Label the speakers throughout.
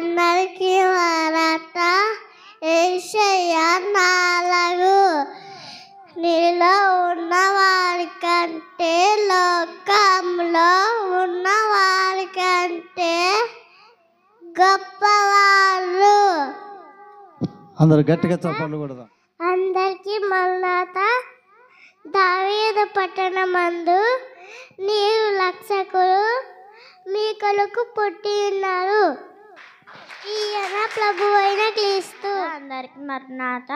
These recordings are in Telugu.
Speaker 1: అందరికీ మరట ఏషయ్య నాలుగు. నీలో ఉన్న వారికంటే లోకంలో ఉన్న వారికంటే గొప్పవాళ్ళు
Speaker 2: అందరు గట్టిగా చప్పట్లు కొడదాం.
Speaker 1: అందరికీ మన్నాత దావీదు పట్టణమందు నీరు లక్షకులు మీ కొరకు పుట్టి ఉన్నారు. ప్రభు అయిన క్రీస్తు అందరికి మరణాత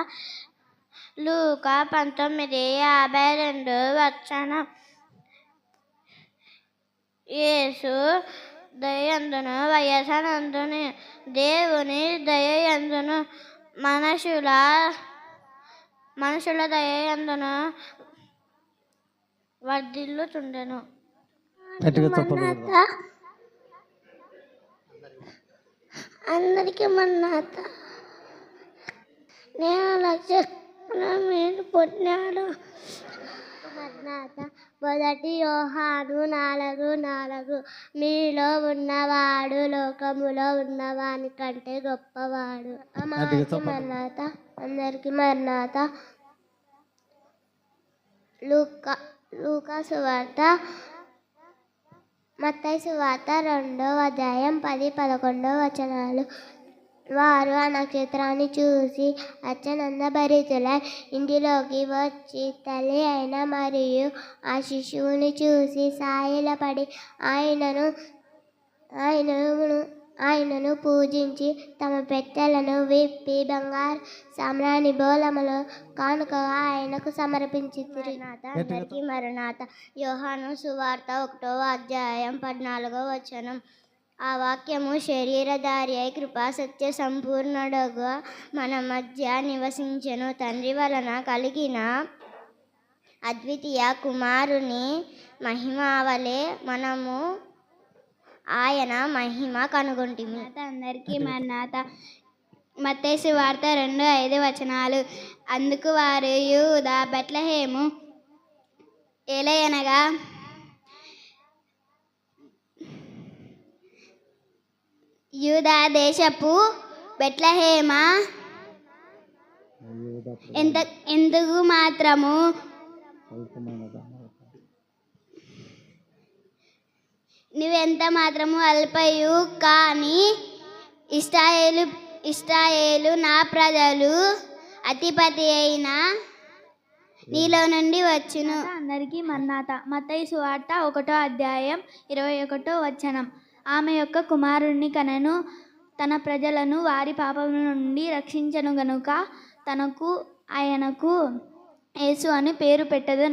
Speaker 1: లూక పంతొమ్మిది యాభై రెండు వచ్చన యేసు దయందును వయసనందుని దేవుని దయందును మనుషుల మనుషుల దయందును వర్ధిల్లుచుండెను. అందరికీ మన్నాత నేను లక్ష మీరు పుట్టినాడు మన్నాత మొదటి యోహాను నాలుగు నాలుగు. మీలో ఉన్నవాడు లోకములో ఉన్నవాని కంటే గొప్పవాడు. మన్నాత అందరికీ మన్నాత లూకా లూకా సువార్త. మత్తయి సువార్త రెండో అధ్యాయం పది పదకొండో వచనాలు. వారు ఆ నక్షత్రాన్ని చూసి అచ్చనంద భరితులై ఇంటిలోకి వచ్చి తల్లి అయిన మరియు ఆ శిశువుని చూసి సాయిలపడి ఆయనను ఆయనను ఆయనను పూజించి తమ పెట్టెలను విప్పి బంగారు సామ్రాణి బోలములు కానుకగా ఆయనకు సమర్పించి అందరికీ మరణాత యోహాను సువార్త ఒకటో అధ్యాయం పద్నాలుగో వచనం. ఆ వాక్యము శరీరధారి అయి కృపా సత్య సంపూర్ణుడుగా మన మధ్య నివసించెను. తండ్రి వలన కలిగిన అద్వితీయ కుమారుని మహిమ వలె మనము ఆయన మహిమ కనుగొంటిమి. అందరికీ మన్నాత మత్తేసు వార్త రెండు ఐదు వచనాలు. అందుకు వారు యూదా బెట్లహేము ఏలయనగా యూదా దేశపు బెట్లహేమ ఎంత ఎందుకు మాత్రము? ఎంత మాత్రము అల్పయు కానీ ఇస్రాయేలు ఇస్రాయేలు నా ప్రజలు అతిపతి అయిన నీలో నుండి వచ్చును.
Speaker 3: అందరికీ మన్నాత. మత్తయి సువార్త ఒకటో అధ్యాయం ఇరవై ఒకటో వచనం. ఆమె యొక్క కుమారుణ్ణి కనను తన ప్రజలను వారి పాపముల నుండి రక్షించను గనుక తనకు ఆయనకు యేసు అని పేరు పెట్టదు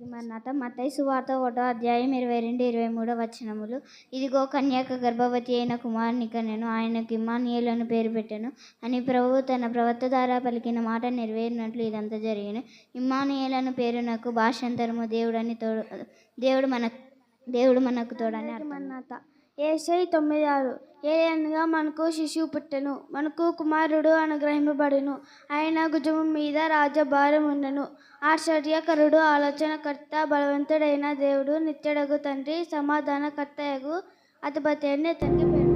Speaker 3: నన్నెను అందరికీ మన్నాత సువార్త ఒకటో అధ్యాయం ఇరవై రెండు ఇరవై మూడో వచనములు. ఇదిగో కన్యాక గర్భవతి అయిన కుమారునిక నేను ఆయనకు ఇమ్మానియేలు పేరు పెట్టాను. అని ప్రభువు తన ప్రవక్త ద్వారా పలికిన మాట నెరవేరినట్లు ఇదంతా జరిగిన. ఇమ్మానియేలను పేరు నాకు భాషాంతరము. దేవుడని తోడు దేవుడు మన దేవుడు మనకు తోడని
Speaker 1: మన్నాత ఏసై తొమ్మిది ఆరు ఏలనగా మనకు శిశువు పుట్టెను. మనకు కుమారుడు అనుగ్రహింపబడును. ఆయన భుజము మీద రాజభారం ఉండను ఆశ్చర్యకరుడు ఆలోచనకర్త బలవంతుడైన దేవుడు నిత్యడగు తండ్రి సమాధానకర్తయగు అధిపతి అని తండ్రి పేరు.